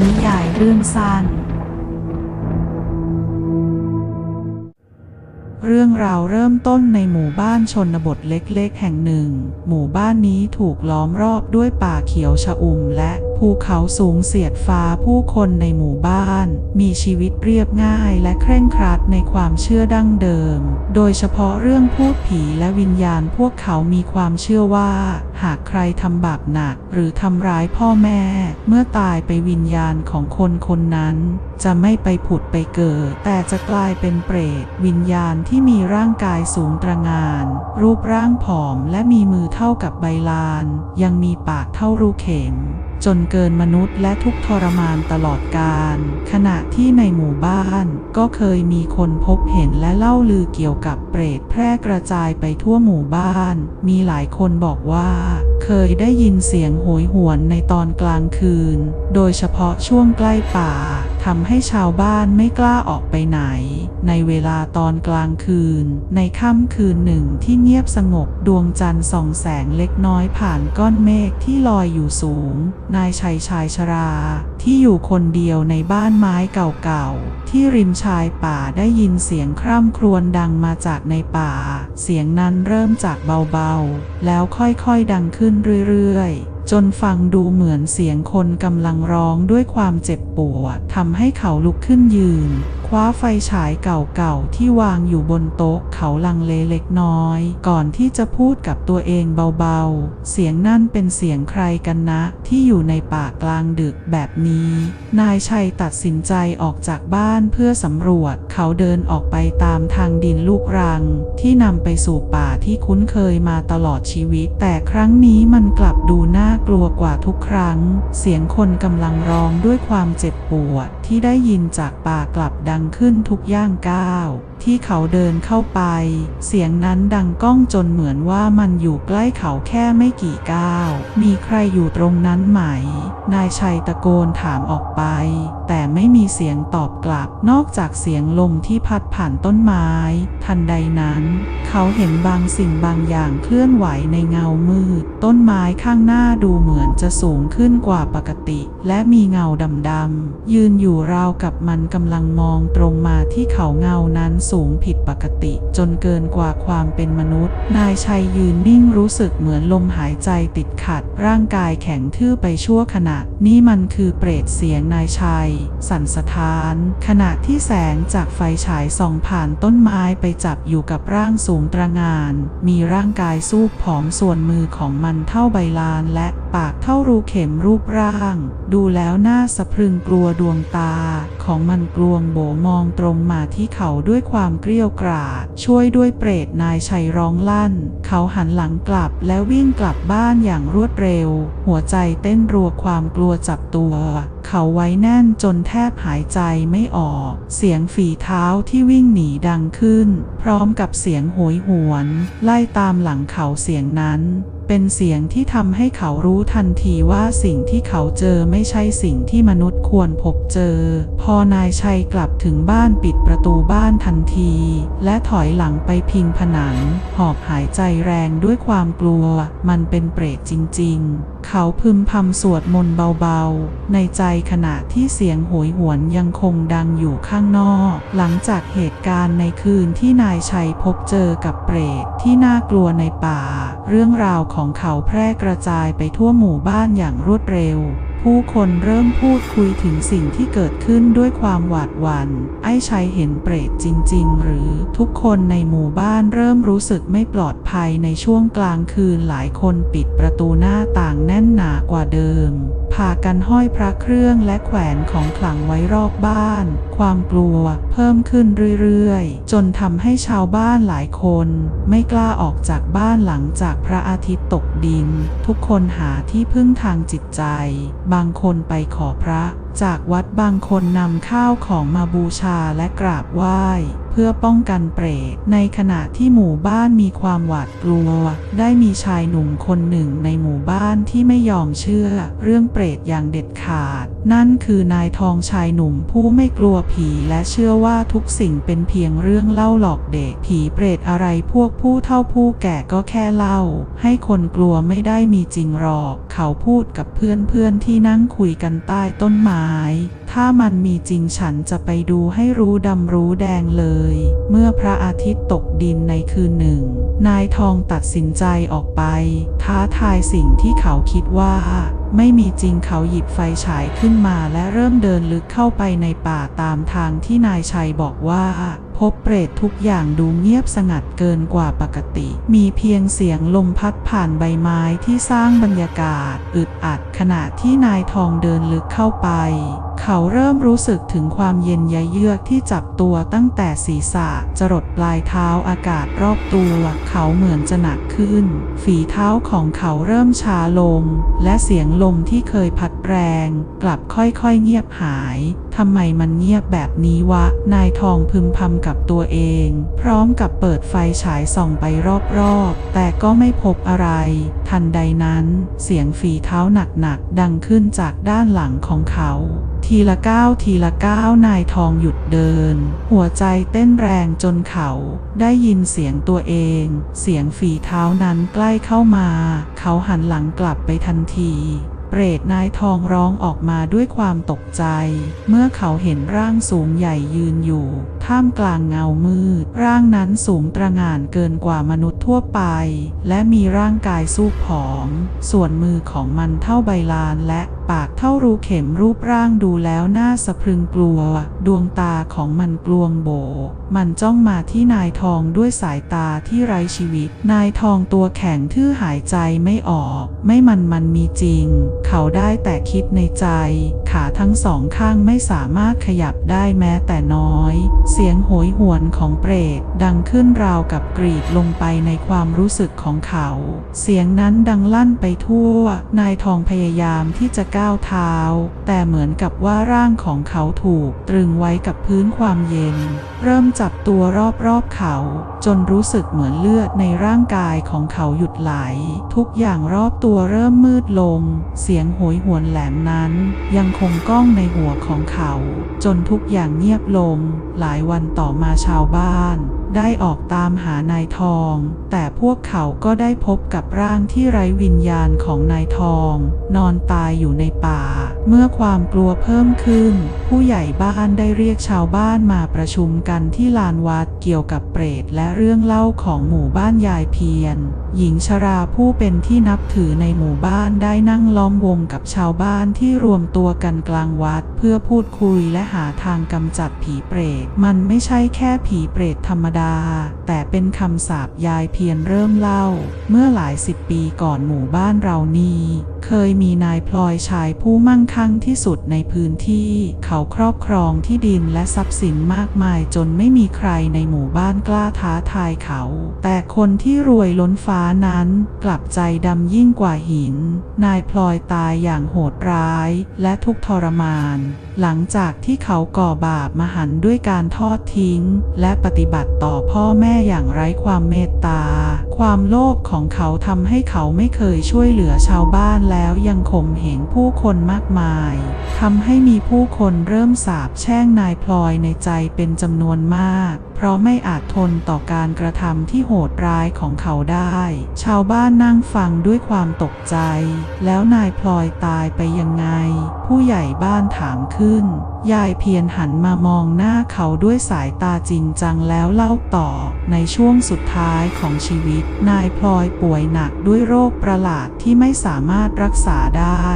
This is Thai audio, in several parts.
นิยายเรื่องสั้น เรื่องราวเริ่มต้นในหมู่บ้านชนบทเล็กๆ แห่งหนึ่ง หมู่บ้านนี้ถูกล้อมรอบด้วยป่าเขียวชอุ่มและภูเขาสูงเสียดฟ้าผู้คนในหมู่บ้าน มีชีวิตเรียบง่ายและเคร่งครัดในความเชื่อดั้งเดิม โดยเฉพาะเรื่องพูดผีและวิญญาณพวกเขามีความเชื่อว่า หากใครทำบาปหนัก หรือทำร้ายพ่อแม่ เมื่อตายไปวิญญาณของคนคนนั้นจะไม่ไปผุดไปเกิด แต่จะกลายเป็นเปรต วิญญาณที่มีร่างกายสูงตระงาน รูปร่างผอมและมีมือเท่ากับใบลาน ยังมีปากเท่ารูเข็ม จนเกินมนุษย์และทุกทรมานตลอดกาลขณะที่ในหมู่บ้านก็เคยมีคนพบเห็นและเล่าลือเกี่ยวกับเปรตแพร่กระจายไปทั่วหมู่บ้าน มีหลายคนบอกว่า เคยได้ยินเสียงโหยหวนในตอนกลางคืน โดยเฉพาะช่วงใกล้ป่า ทำให้ชาวบ้านไม่กล้าออกไปไหน ในเวลาตอนกลางคืน ในค่ำคืนหนึ่งที่เงียบสงบดวงจันทร์ส่องแสงเล็กน้อยผ่านก้อนเมฆที่ลอยอยู่สูง นายชัยชายชรา ที่อยู่คนเดียวในบ้านไม้เก่าๆ ที่ริมชายป่าได้ยินเสียงคร่ำครวญดังมาจากในป่า เสียงนั้นเริ่มจากเบาๆ แล้วค่อยๆดังขึ้นเรื่อยๆ จนฟังดูเหมือนเสียงคนกำลังร้องด้วยความเจ็บปวดทำให้เขาลุกขึ้นยืน ว้าไฟฉายเก่าๆที่วางอยู่บนโต๊ะเขาลังเลเล็กน้อย ก่อนที่จะพูดกับตัวเองเบาๆ เสียงนั่นเป็นเสียงใครกันนะ ที่อยู่ในป่ากลางดึกแบบนี้ นายชัยตัดสินใจออกจากบ้านเพื่อสำรวจ เขาเดินออกไปตามทางดินลูกรัง ที่นำไปสู่ป่าที่คุ้นเคยมาตลอดชีวิต แต่ครั้งนี้มันกลับดูน่ากลัวกว่าทุกครั้ง เสียงคนกำลังร้องด้วยความเจ็บปวดที่ได้ยินจากป่ากลับดังขึ้นทุกย่างก้าว ที่เขาเดินเข้าไป เสียงนั้นดังก้องจนเหมือนว่ามันอยู่ใกล้เขาแค่ไม่กี่ก้าว มีใครอยู่ตรงนั้นไหม นายชัยตะโกนถามออกไป แต่ไม่มีเสียงตอบกลับ นอกจากเสียงลมที่พัดผ่านต้นไม้ ทันใดนั้น เขาเห็นบางสิ่งบางอย่างเคลื่อนไหวในเงามืด ต้นไม้ข้างหน้าดูเหมือนจะสูงขึ้นกว่าปกติ และมีเงาดำๆยืนอยู่ราวกับมันกำลังมองตรงมาที่เขาเงานั้นสูงผิดปกติ จนเกินกว่าความเป็นมนุษย์ นายชัยยืนนิ่งรู้สึกเหมือนลมหายใจติดขัด ร่างกายแข็งทื่อไปชั่วขณะ นี่มันคือเปรตเสียงนายชัย สั่นสะท้าน ขณะที่แสงจากไฟฉายส่องผ่านต้นไม้ไปจับอยู่กับร่างสูงตระงาน มีร่างกายสูบผอมส่วนมือของมันเท่าใบลานและปากเท่ารูเข็มรูปร่าง ดูแล้วน่าสะพรึงกลัวดวงตา ของมันกลวงโบมองตรงมาที่เขาด้วยความเกรี้ยวกราด ช่วยด้วยเปรตนายชัยร้องลั่น เขาหันหลังกลับแล้ววิ่งกลับบ้านอย่างรวดเร็ว หัวใจเต้นรัวความกลัวจับตัว เขาไว้แน่นจนแทบหายใจไม่ออก เสียงฝีเท้าที่วิ่งหนีดังขึ้น พร้อมกับเสียงโหยหวน ไล่ตามหลังเขาเสียงนั้น เป็นเสียงที่ทำให้เขารู้ทันทีว่าสิ่งที่เขาเจอไม่ใช่สิ่งที่มนุษย์ควรพบเจอ พอนายชัยกลับถึงบ้านปิดประตูบ้านทันที และถอยหลังไปพิงผนัง หอบหายใจแรงด้วยความกลัว มันเป็นเปรตจริง ๆ เขาพึมพำสวดมนต์เบาๆ ในใจขณะที่เสียงโหยหวนยังคงดังอยู่ข้างนอก หลังจากเหตุการณ์ในคืนที่นายชัยพบเจอกับเปรตที่น่ากลัวในป่า เรื่องราวของเขาแพร่กระจายไปทั่วหมู่บ้านอย่างรวดเร็ว ผู้คนเริ่มพูดคุยถึงสิ่งที่เกิดขึ้นด้วยความหวาดหวัน่น ไอ้ชัยเห็นเปรตจริง ๆ หรือทุกคนในหมู่บ้านเริ่มรู้สึกไม่ปลอดภัยในช่วงกลางคืนหลายคนปิดประตูหน้าต่างแน่นหนากว่าเดิม พากันห้อยพระเครื่องและแขวนของขลังไว้รอบบ้าน ความกลัวเพิ่มขึ้นเรื่อย ๆ จนทำให้ชาวบ้านหลายคน ไม่กล้าออกจากบ้านหลังจากพระอาทิตย์ตกดิน ทุกคนหาที่พึ่งทางจิตใจบางคนไปขอพระ จากวัดบางคนนำข้าวของมาบูชาและกราบไหว้ เพื่อป้องกันเปรต ในขณะที่หมู่บ้านมีความหวาดกลัว ได้มีชายหนุ่มคนหนึ่งในหมู่บ้านที่ไม่ยอมเชื่อ เรื่องเปรตอย่างเด็ดขาด นั่นคือนายทองชายหนุ่มผู้ไม่กลัวผีและเชื่อว่าทุกสิ่งเป็นเพียงเรื่องเล่าหลอกเด็ก ผีเปรตอะไรพวกผู้เฒ่าผู้แก่ก็แค่เล่า ให้คนกลัวไม่ได้มีจริงหรอก เขาพูดกับเพื่อนๆที่นั่งคุยกันใต้ต้นไม้ ถ้ามันมีจริงฉันจะไปดูให้รู้ดำรู้แดงเลย เมื่อพระอาทิตย์ตกดินในคืนหนึ่ง นายทองตัดสินใจออกไป ท้าทายสิ่งที่เขาคิดว่า ไม่มีจริงเขาหยิบไฟฉายขึ้นมาและเริ่มเดินลึกเข้าไปในป่าตามทางที่นายชัยบอกว่าพบเปรตทุกอย่างดูเงียบสงัดเกินกว่าปกติ มีเพียงเสียงลมพัดผ่านใบไม้ที่สร้างบรรยากาศ อึดอัดขณะที่นายทองเดินลึกเข้าไป เขาเริ่มรู้สึกถึงความเย็นยะเยือกที่จับตัวตั้งแต่ศีรษะจรดปลายเท้าอากาศรอบตัว เขาเหมือนจะหนักขึ้น ฝีเท้าของเขาเริ่มชาลง และเสียงลมที่เคยพัดแรง กลับค่อยๆเงียบหายทำไมมันเงียบแบบนี้วะ นายทองพึมพำกับตัวเอง พร้อมกับเปิดไฟฉายส่องไปรอบๆ แต่ก็ไม่พบอะไร ทันใดนั้น เสียงฝีเท้าหนักๆ ดังขึ้นจากด้านหลังของเขา ทีละก้าวทีละก้าวนายทองหยุดเดิน หัวใจเต้นแรงจนเขาได้ยินเสียงตัวเอง เสียงฝีเท้านั้นใกล้เข้ามา เขาหันหลังกลับไปทันทีเปรตนายทองร้องออกมาด้วยความตกใจ เมื่อเขาเห็นร่างสูงใหญ่ยืนอยู่ ท่ามกลางเงามืด ร่างนั้นสูงตระหง่านเกินกว่ามนุษย์ทั่วไป และมีร่างกายสู้ผอม ส่วนมือของมันเท่าใบลานและปากเท่ารูเข็มรูปร่างดูแล้วน่าสะพรึงกลัว ดวงตาของมันกลวงโบ มันจ้องมาที่นายทองด้วยสายตาที่ไร้ชีวิต นายทองตัวแข็งทื่อหายใจไม่ออก ไม่มันมันมีจริง เขาได้แต่คิดในใจ ขาทั้งสองข้างไม่สามารถขยับได้แม้แต่น้อย เสียงโหยหวนของเปรตดังขึ้นราวกับกรีดลงไปในความรู้สึกของเขา เสียงนั้นดังลั่นไปทั่ว นายทองพยายามที่จะก้าวเท้า แต่เหมือนกับว่าร่างของเขาถูกตรึงไว้กับพื้นความเย็น เริ่มจับตัวรอบๆเขา จนรู้สึกเหมือนเลือดในร่างกายของเขาหยุดไหล ทุกอย่างรอบตัวเริ่มมืดลง เสียงโหยหวนแหลมนั้น ยังคงก้องในหัวของเขา จนทุกอย่างเงียบลง หลายวันต่อมาชาวบ้าน ได้ออกตามหานายทอง แต่พวกเขาก็ได้พบกับร่างที่ไร้วิญญาณของนายทอง นอนตายอยู่ในป่า เมื่อความกลัวเพิ่มขึ้น ผู้ใหญ่บ้านได้เรียกชาวบ้านมาประชุมกันที่ลานวัดเกี่ยวกับเปรตและเรื่องเล่าของหมู่บ้านยายเพียรหญิงชราผู้เป็นที่นับถือในหมู่บ้านได้นั่งล้อมวงกับชาวบ้านที่รวมตัวกันกลางวัด เพื่อพูดคุยและหาทางกำจัดผีเปรต มันไม่ใช่แค่ผีเปรตธรรมดา แต่เป็นคำสาปยายเพียรเริ่มเล่า เมื่อหลายสิบปีก่อนหมู่บ้านเรานี้ เคยมีนายพลอยชายผู้มั่งคั่งที่สุดในพื้นที่ เขาครอบครองที่ดินและทรัพย์สินมากมายจนไม่มีใครในหมู่บ้านกล้าท้าทายเขา แต่คนที่รวยล้นฟ้านั้น กลับใจดำยิ่งกว่าหิน นายพลอยตายอย่างโหดร้าย และทุกทรมาน หลังจากที่เขาก่อบาปมหันด้วยการทอดทิ้ง และปฏิบัติต่อพ่อแม่อย่างไร้ความเมตตาความโลภของเขาทำให้เขาไม่เคยช่วยเหลือชาวบ้านแล้วยังข่มเหงผู้คนมากมายทำให้มีผู้คนเริ่มสาบแช่งนายพลอยในใจเป็นจำนวนมากเพราะไม่อาจทนต่อการกระทำที่โหดร้ายของเขาได้ ชาวบ้านนั่งฟังด้วยความตกใจ แล้วนายพลอยตายไปยังไง ผู้ใหญ่บ้านถามขึ้น ยายเพียรหันมามองหน้าเขาด้วยสายตาจริงจังแล้วเล่าต่อ ในช่วงสุดท้ายของชีวิต นายพลอยป่วยหนักด้วยโรคประหลาดที่ไม่สามารถรักษาได้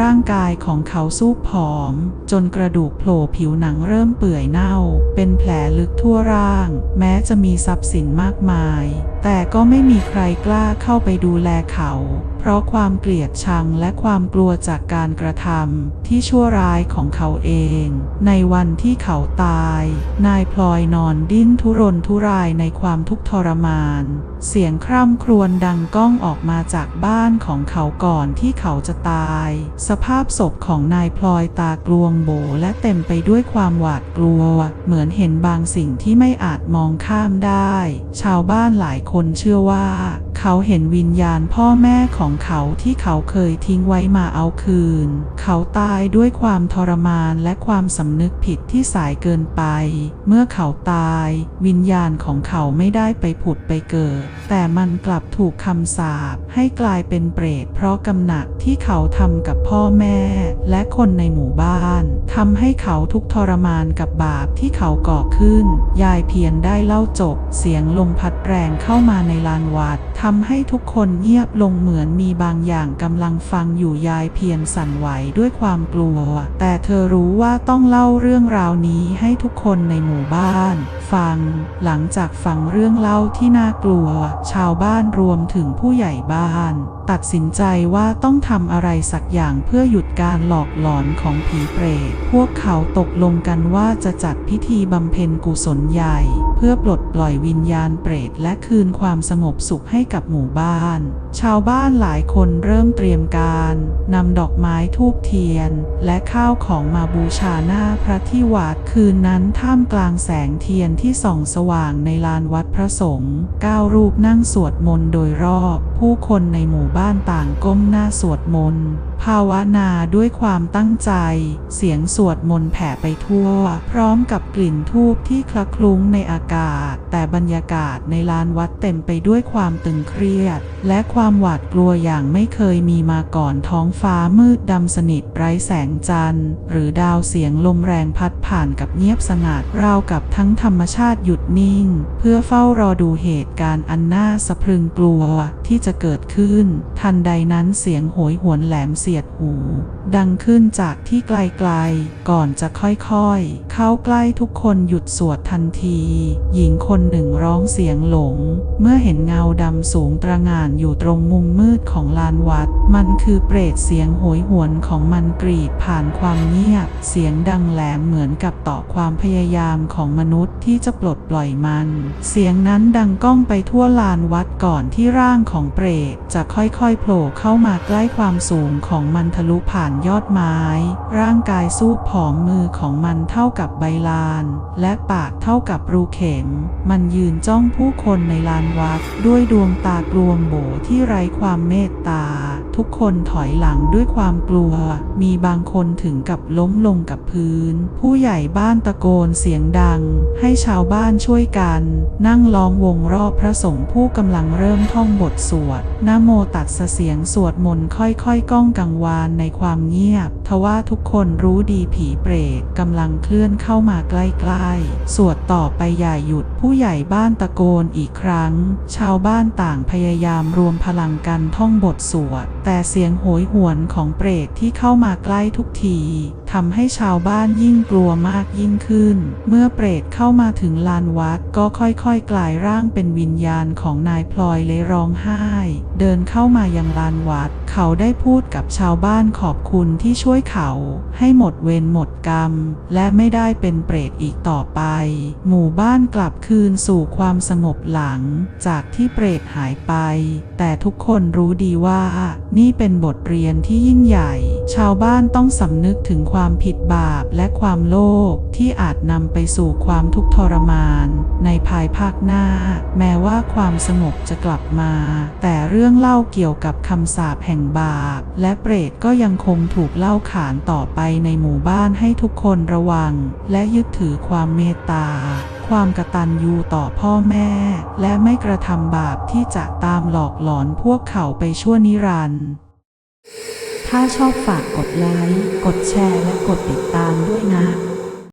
ร่างกายของเขาสู้ผอม จนกระดูกโผล่ผิวหนังเริ่มเปื่อยเน่า เป็นแผลลึกทั่วร่างแม้จะมีทรัพย์สินมากมาย แต่ก็ไม่มีใครกล้าเข้าไปดูแลเขาเพราะความเกลียดชังและความกลัวจากการกระทำที่ชั่วร้ายของเขาเอง ในวันที่เขาตาย นายพลอยนอนดิ้นทุรนทุรายในความทุกข์ทรมาน เสียงคร่ำครวญดังก้องออกมาจากบ้านของเขาก่อนที่เขาจะตาย สภาพศพของนายพลอยตากลวงโบและเต็มไปด้วยความหวาดกลัว เหมือนเห็นบางสิ่งที่ไม่อาจมองข้ามได้ ชาวบ้านหลายคนเชื่อว่า เขาเห็นวิญญาณพ่อแม่ของเขาที่เขาเคยทิ้งไว้มาเอาคืน เขาตายด้วยความทรมานและความสำนึกผิดที่สายเกินไป เมื่อเขาตาย วิญญาณของเขาไม่ได้ไปผุดไปเกิด แต่มันกลับถูกคำสาปให้กลายเป็นเปรตเพราะกำหนักที่เขาทำกับพ่อแม่ และคนในหมู่บ้านทำให้เขาทุกทรมานกับบาปที่เขาก่อขึ้น ยายเพียรได้เล่าจบ เสียงลมพัดแรงเข้ามาในลานวัด ทำให้ทุกคนเงียบลงเหมือนมีบางอย่างกำลังฟังอยู่ยายเพียรสั่นไหวด้วยความกลัว แต่เธอรู้ว่าต้องเล่าเรื่องราวนี้ให้ทุกคนในหมู่บ้าน ฟัง หลังจากฟังเรื่องเล่าที่น่ากลัว ชาวบ้านรวมถึงผู้ใหญ่บ้าน ตัดสินใจว่าต้องทำอะไรสักอย่างเพื่อหยุดการหลอกหลอนของผีเปรต พวกเขาตกลงกันว่าจะจัดพิธีบำเพ็ญกุศลใหญ่ เพื่อปลดปล่อยวิญญาณเปรตและคืนความสงบสุขให้กับหมู่บ้านชาวบ้านหลายคนเริ่มเตรียมการนำดอกไม้ทูบเทียน และข้าวของมาบูชาหน้าพระที่วัดคืนนั้นท่ามกลางแสงเทียนที่ส่องสว่างในลานวัดพระสงฆ์ก้ารูปนั่งสวดมนต์โดยรอบ ผู้คนในหมู่บ้านต่างก้มหน้าสวดมนต์ ภาวนาด้วยความตั้งใจ เสียงสวดมนต์แผ่ไปทั่ว พร้อมกับกลิ่นทูบที่คละคลุ้งในอากาศ แต่บรรยากาศในลานวัดเต็มไปด้วยความตึงเครียด และความหวาดกลัวอย่างไม่เคยมีมาก่อนท้องฟ้ามืดดำสนิทไร้แสงจันทร์ หรือดาวเสียงลมแรงพัดผ่านกับเงียบสงัดราวกับทั้งธรรมชาติหยุดนิ่ง เพื่อเฝ้ารอดูเหตุการณ์อันน่าสะพรึงกลัวที่จะเกิดขึ้น ทันใดนั้นเสียงโหยหวนแหลมเสียดหู ดังขึ้นจากที่ไกลๆ ก่อนจะค่อยๆ เข้าใกล้ทุกคนหยุดสวดทันที หญิงคนหนึ่งร้องเสียงหลง เมื่อเห็นเงาดำสูงตระหง่านอยู่ตรงมุมมืดของลานวัด มันคือเปรตเสียงโหยหวนของมันกรีดผ่านความเงียบ เสียงดังแหลมเหมือนกับต่อความพยายามของมนุษย์ที่จะปลดปล่อยมัน เสียงนั้นดังก้องไปทั่วลานวัดก่อนที่ร่างของเปรตจะค่อยๆ โผล่เข้ามาใกล้ความสูงของมันทะลุผ่านยอดไม้ ร่างกายสู้ผอมมือของมันเท่ากับใบลาน และปากเท่ากับรูเข็ม มันยืนจ้องผู้คนในลานวัด ด้วยดวงตากลวงโบที่ไร้ความเมตตา ทุกคนถอยหลังด้วยความกลัว มีบางคนถึงกับล้มลงกับพื้น ผู้ใหญ่บ้านตะโกนเสียงดัง ให้ชาวบ้านช่วยกัน นั่งล้อมวงรอบพระสงฆ์ผู้กำลังเริ่มท่องบทสวดนะโมตัดเสียงสวดมนต์ค่อยๆ ก้องกังวานในความเงียบ ทว่าทุกคนรู้ดีผีเปรตกำลังเคลื่อนเข้ามาใกล้ๆ สวดต่อไปอย่าหยุดผู้ใหญ่บ้านตะโกนอีกครั้ง ชาวบ้านต่างพยายามรวมพลังกันท่องบทสวด แต่เสียงโหยหวนของเปรตที่เข้ามาใกล้ทุกที ทำให้ชาวบ้านยิ่งกลัวมากยิ่งขึ้น เมื่อเปรตเข้ามาถึงลานวัดก็ค่อยๆ กลายร่างเป็นวิญญาณของนายพลอยเลยร้องไห้ เดินเข้ามายังลานวัด เขาได้พูดกับชาวบ้านขอบคุณที่ช่วยเขา ให้หมดเวรหมดกรรม และไม่ได้เป็นเปรตอีกต่อไป หมู่บ้านกลับคืนสู่ความสงบหลัง จากที่เปรตหายไป แต่ทุกคนรู้ดีว่า นี่เป็นบทเรียนที่ยิ่งใหญ่ ชาวบ้านต้องสำนึกถึงความความผิดบาปและความโลภที่อาจนำไปสู่ความทุกข์ทรมาน ในภายภาคหน้า แม้ว่าความสงบจะกลับมา แต่เรื่องเล่าเกี่ยวกับคำสาปแห่งบาป และเปรตก็ยังคงถูกเล่าขานต่อไปในหมู่บ้านให้ทุกคนระวัง และยึดถือความเมตตาความกตัญญูต่อพ่อแม่ และไม่กระทำบาปที่จะตามหลอกหลอนพวกเขาไปชั่วนิรันดร์ ถ้าชอบฝากกดไลค์ กดแชร์ และกดติดตามด้วยนะ